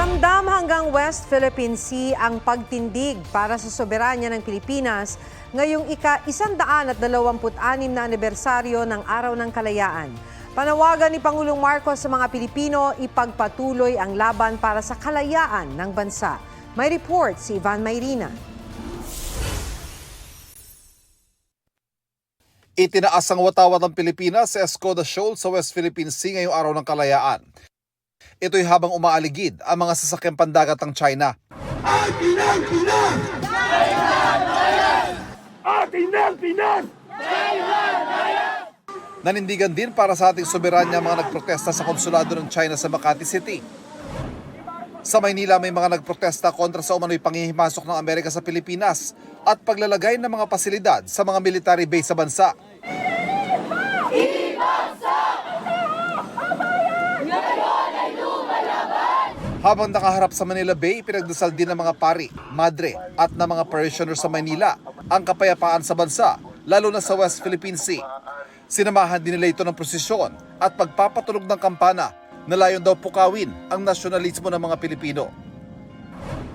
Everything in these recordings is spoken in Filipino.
Ramdam hanggang West Philippine Sea ang pagtindig para sa soberanya ng Pilipinas ngayong ika-126 na anibersaryo ng Araw ng Kalayaan. Panawagan ni Pangulong Marcos sa mga Pilipino ipagpatuloy ang laban para sa kalayaan ng bansa. May report si Ivan Mayrina. Itinaas ang watawat ng Pilipinas sa Escoda Shoal sa West Philippine Sea ngayong araw ng kalayaan. Ito'y habang umaaligid ang mga sasakyang pandagat ng China. Atin ang Pinas! Nanindigan din para sa ating soberanya mga nagprotesta sa konsulado ng China sa Makati City. Sa Maynila may mga nagprotesta kontra sa umano'y panghihimasok ng Amerika sa Pilipinas at paglalagay ng mga pasilidad sa mga military base sa bansa. Habang nakaharap sa Manila Bay, pinagdasal din ng mga pari, madre at ng mga parishioners sa Manila ang kapayapaan sa bansa, lalo na sa West Philippine Sea. Sinamahan din nila ito ng prosesyon at pagpapatulog ng kampana na layon daw pukawin ang nasyonalismo ng mga Pilipino.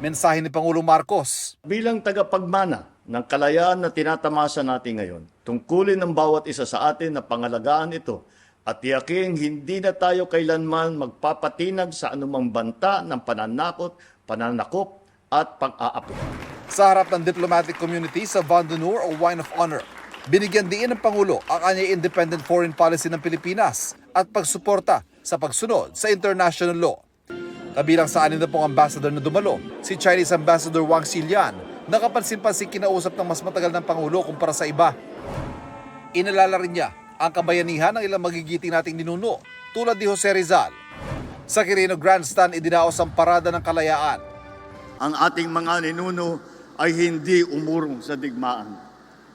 Mensahe ni Pangulong Marcos, Bilang tagapagmana ng kalayaan na tinatamasa natin ngayon, tungkulin ng bawat isa sa atin na pangalagaan ito at tiyaking hindi na tayo kailanman magpapatinag sa anumang banta ng pananakot, pananakop at pag-aapi. sa harap ng diplomatic community sa Vandunur o Wine of Honor, binigyan din ng Pangulo ang kanyang independent foreign policy ng Pilipinas at pagsuporta sa pagsunod sa international law. Kabilang sa anin na pong ambassador na dumalo, si Chinese Ambassador Wang Xilian, nakapansin-pansin kinausap ng mas matagal ng Pangulo kumpara sa iba. Inalala rin niya ang kabayanihan ng ilang magigiting nating ninuno tulad ni Jose Rizal. Sa Quirino Grandstand, idinaos ang parada ng kalayaan Ang ating mga ninuno ay hindi umurong sa digmaan.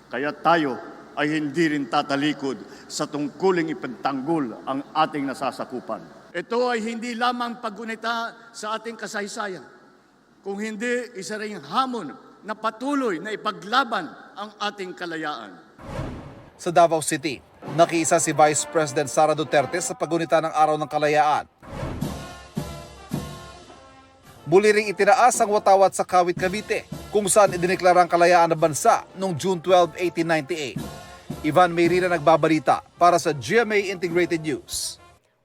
Kaya tayo ay hindi rin tatalikod sa tungkuling ipagtanggol ang ating nasasakupan. Ito ay hindi lamang paggunita sa ating kasaysayan, kung hindi isa ring hamon na patuloy na ipaglaban ang ating kalayaan. Sa Davao City. Nakiisa si Vice President Sara Duterte sa pagunita ng Araw ng Kalayaan. Muli ring itinaas ang watawat sa Kawit Cavite kung saan idineklara ang kalayaan ng bansa noong June 12, 1898. Ivan Mayrina nagbabalita para sa GMA Integrated News.